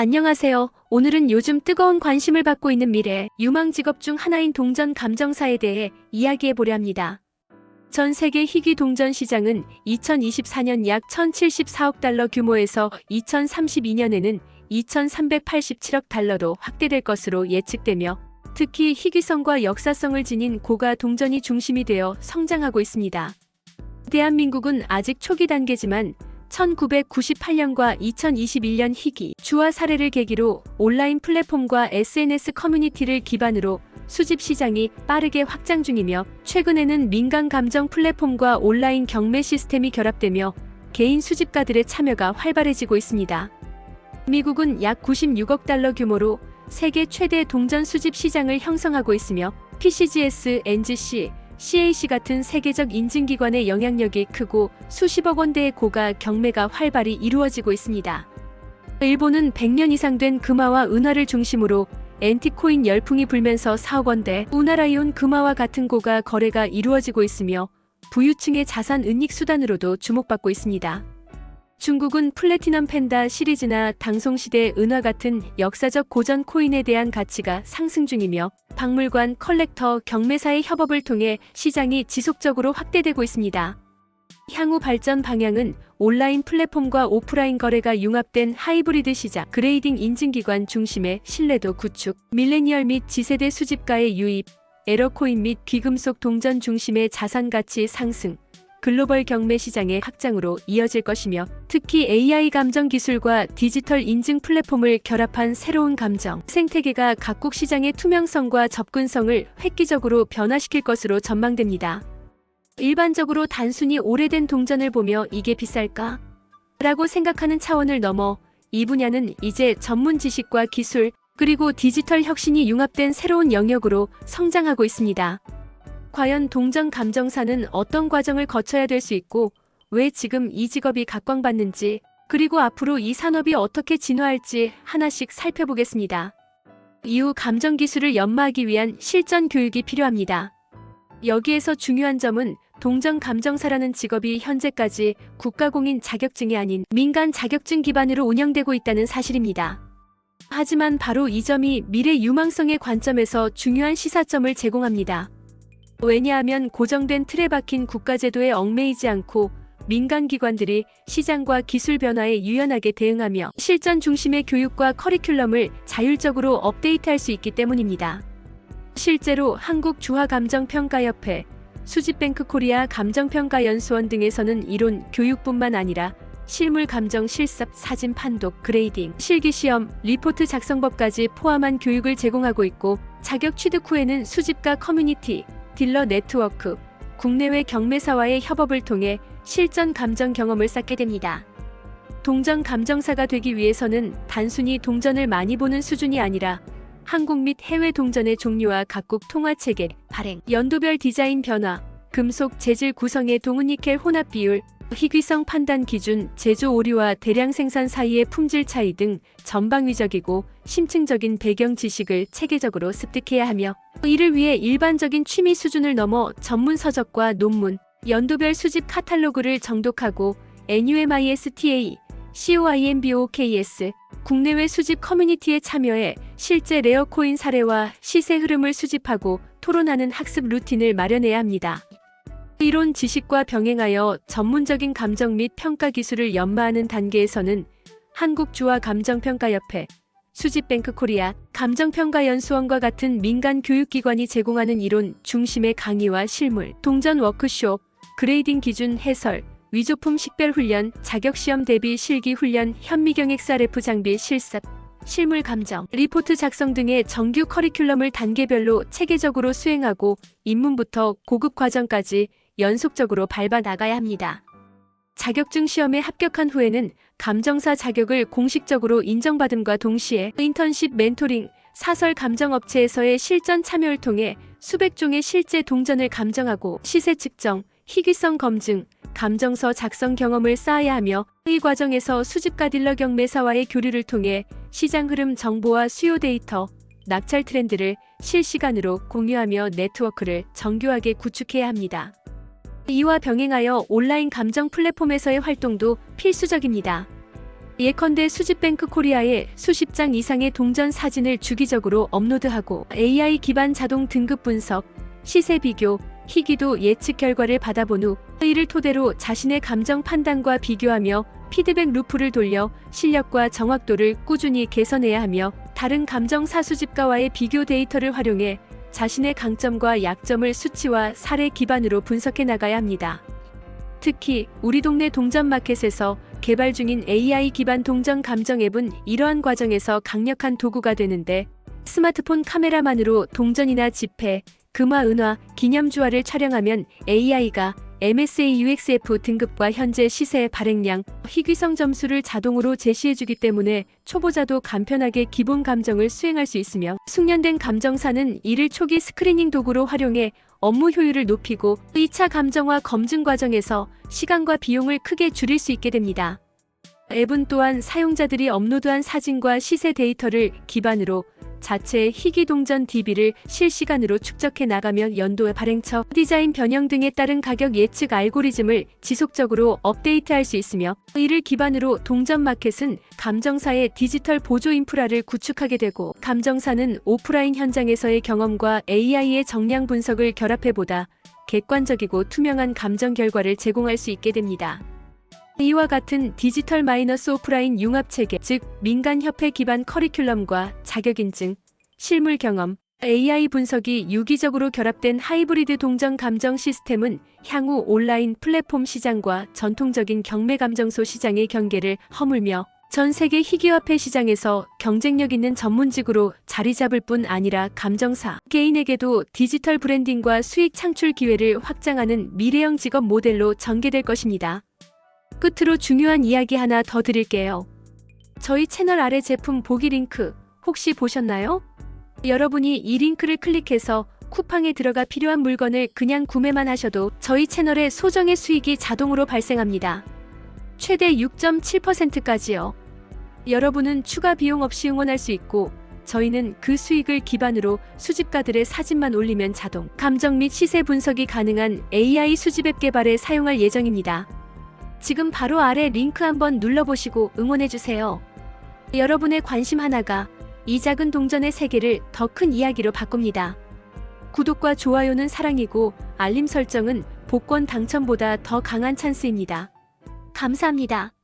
안녕하세요. 오늘은 요즘 뜨거운 관심을 받고 있는 미래 유망 직업 중 하나인 동전 감정사에 대해 이야기해 보려 합니다. 전 세계 희귀 동전 시장은 2024년 약 1,074억 달러 규모에서 2032년에는 2,387억 달러로 확대될 것으로 예측되며 특히 희귀성과 역사성을 지닌 고가 동전이 중심이 되어 성장하고 있습니다. 대한민국은 아직 초기 단계지만 1998년과 2021년 희귀 주화 사례를 계기로 온라인 플랫폼과 SNS 커뮤니티를 기반으로 수집 시장이 빠르게 확장 중이며 최근에는 민간 감정 플랫폼과 온라인 경매 시스템이 결합되며 개인 수집가들의 참여가 활발해지고 있습니다. 미국은 약 96억 달러 규모로 세계 최대 동전 수집 시장을 형성하고 있으며 PCGS, NGC, CAC 같은 세계적 인증기관의 영향력이 크고 수십억 원대의 고가 경매가 활발히 이루어지고 있습니다. 일본은 100년 이상 된 금화와 은화를 중심으로 엔티코인 열풍이 불면서 4억 원대, 우나라이온 금화와 같은 고가 거래가 이루어지고 있으며 부유층의 자산 은닉 수단으로도 주목받고 있습니다. 중국은 플래티넘 펜다 시리즈나 당송시대 은화 같은 역사적 고전 코인에 대한 가치가 상승 중이며 박물관, 컬렉터, 경매사의 협업을 통해 시장이 지속적으로 확대되고 있습니다. 향후 발전 방향은 온라인 플랫폼과 오프라인 거래가 융합된 하이브리드 시장, 그레이딩 인증기관 중심의 신뢰도 구축, 밀레니얼 및 지세대 수집가의 유입, 에러코인 및 귀금속 동전 중심의 자산 가치 상승, 글로벌 경매 시장의 확장으로 이어질 것이며 특히 AI 감정 기술과 디지털 인증 플랫폼을 결합한 새로운 감정 생태계가 각국 시장의 투명성과 접근성을 획기적으로 변화시킬 것으로 전망됩니다. 일반적으로 단순히 오래된 동전을 보며 이게 비쌀까? 라고 생각하는 차원을 넘어 이 분야는 이제 전문 지식과 기술 그리고 디지털 혁신이 융합된 새로운 영역으로 성장하고 있습니다. 과연 동전 감정사는 어떤 과정을 거쳐야 될 수 있고 왜 지금 이 직업이 각광받는지 그리고 앞으로 이 산업이 어떻게 진화할지 하나씩 살펴보겠습니다. 이후 감정 기술을 연마하기 위한 실전 교육이 필요합니다. 여기에서 중요한 점은 동전 감정사라는 직업이 현재까지 국가공인 자격증이 아닌 민간 자격증 기반으로 운영되고 있다는 사실입니다. 하지만 바로 이 점이 미래 유망성의 관점에서 중요한 시사점을 제공합니다. 왜냐하면 고정된 틀에 박힌 국가제도에 얽매이지 않고 민간 기관들이 시장과 기술 변화에 유연하게 대응하며 실전 중심의 교육과 커리큘럼을 자율적으로 업데이트할 수 있기 때문입니다. 실제로 한국 주화감정평가협회, 수집뱅크 코리아 감정평가연수원 등에서는 이론 교육뿐만 아니라 실물 감정 실습, 사진 판독, 그레이딩, 실기 시험, 리포트 작성법까지 포함한 교육을 제공하고 있고 자격 취득 후에는 수집가 커뮤니티, 딜러 네트워크, 국내외 경매사와의 협업을 통해 실전 감정 경험을 쌓게 됩니다. 동전 감정사가 되기 위해서는 단순히 동전을 많이 보는 수준이 아니라 한국 및 해외 동전의 종류와 각국 통화 체계, 발행, 연도별 디자인 변화, 금속 재질 구성의 동은 니켈 혼합 비율, 희귀성 판단 기준, 제조 오류와 대량 생산 사이의 품질 차이 등 전방위적이고 심층적인 배경 지식을 체계적으로 습득해야 하며 이를 위해 일반적인 취미 수준을 넘어 전문 서적과 논문, 연도별 수집 카탈로그를 정독하고 NUMISTA, COIMBOKS, 국내외 수집 커뮤니티에 참여해 실제 레어코인 사례와 시세 흐름을 수집하고 토론하는 학습 루틴을 마련해야 합니다. 이론 지식과 병행하여 전문적인 감정 및 평가 기술을 연마하는 단계에서는 한국주화 감정평가협회, 수집뱅크 코리아, 감정평가연수원과 같은 민간 교육기관이 제공하는 이론 중심의 강의와 실물, 동전 워크숍, 그레이딩 기준 해설, 위조품 식별 훈련, 자격시험 대비 실기 훈련, 현미경 XRF 장비 실습, 실물 감정, 리포트 작성 등의 정규 커리큘럼을 단계별로 체계적으로 수행하고 입문부터 고급 과정까지 연속적으로 밟아 나가야 합니다. 자격증 시험에 합격한 후에는 감정사 자격을 공식적으로 인정받음과 동시에 인턴십 멘토링, 사설 감정업체에서의 실전 참여를 통해 수백 종의 실제 동전을 감정하고 시세 측정, 희귀성 검증, 감정서 작성 경험을 쌓아야 하며 이 과정에서 수집가 딜러 경매사와의 교류를 통해 시장 흐름 정보와 수요 데이터, 낙찰 트렌드를 실시간으로 공유하며 네트워크를 정교하게 구축해야 합니다. 이와 병행하여 온라인 감정 플랫폼에서의 활동도 필수적입니다. 예컨대 수집뱅크 코리아에 수십 장 이상의 동전 사진을 주기적으로 업로드하고 AI 기반 자동 등급 분석, 시세 비교, 희귀도 예측 결과를 받아본 후 이를 토대로 자신의 감정 판단과 비교하며 피드백 루프를 돌려 실력과 정확도를 꾸준히 개선해야 하며 다른 감정 사 수집가와의 비교 데이터를 활용해 자신의 강점과 약점을 수치와 사례 기반으로 분석해 나가야 합니다. 특히 우리 동네 동전 마켓에서 개발 중인 AI 기반 동전 감정 앱은 이러한 과정에서 강력한 도구가 되는데 스마트폰 카메라만으로 동전이나 지폐, 금화, 은화, 기념주화를 촬영하면 AI가 MSA UXF 등급과 현재 시세 발행량, 희귀성 점수를 자동으로 제시해주기 때문에 초보자도 간편하게 기본 감정을 수행할 수 있으며 숙련된 감정사는 이를 초기 스크리닝 도구로 활용해 업무 효율을 높이고 2차 감정화 검증 과정에서 시간과 비용을 크게 줄일 수 있게 됩니다. 앱은 또한 사용자들이 업로드한 사진과 시세 데이터를 기반으로 자체의 희귀 동전 DB를 실시간으로 축적해 나가며 연도의 발행처, 디자인 변형 등에 따른 가격 예측 알고리즘을 지속적으로 업데이트할 수 있으며 이를 기반으로 동전 마켓은 감정사의 디지털 보조 인프라를 구축하게 되고 감정사는 오프라인 현장에서의 경험과 AI의 정량 분석을 결합해 보다 객관적이고 투명한 감정 결과를 제공할 수 있게 됩니다. 이와 같은 디지털 마이너스 오프라인 융합 체계, 즉 민간 협회 기반 커리큘럼과 자격 인증, 실물 경험, AI 분석이 유기적으로 결합된 하이브리드 동전 감정 시스템은 향후 온라인 플랫폼 시장과 전통적인 경매 감정소 시장의 경계를 허물며 전 세계 희귀화폐 시장에서 경쟁력 있는 전문직으로 자리 잡을 뿐 아니라 감정사 개인에게도 디지털 브랜딩과 수익 창출 기회를 확장하는 미래형 직업 모델로 전개될 것입니다. 끝으로 중요한 이야기 하나 더 드릴게요. 저희 채널 아래 제품 보기 링크 혹시 보셨나요? 여러분이 이 링크를 클릭해서 쿠팡에 들어가 필요한 물건을 그냥 구매만 하셔도 저희 채널의 소정의 수익이 자동으로 발생합니다. 최대 6.7%까지요. 여러분은 추가 비용 없이 응원할 수 있고 저희는 그 수익을 기반으로 수집가들의 사진만 올리면 자동 감정 및 시세 분석이 가능한 AI 수집 앱 개발에 사용할 예정입니다. 지금 바로 아래 링크 한번 눌러보시고 응원해주세요. 여러분의 관심 하나가 이 작은 동전의 세계를 더 큰 이야기로 바꿉니다. 구독과 좋아요는 사랑이고 알림 설정은 복권 당첨보다 더 강한 찬스입니다. 감사합니다.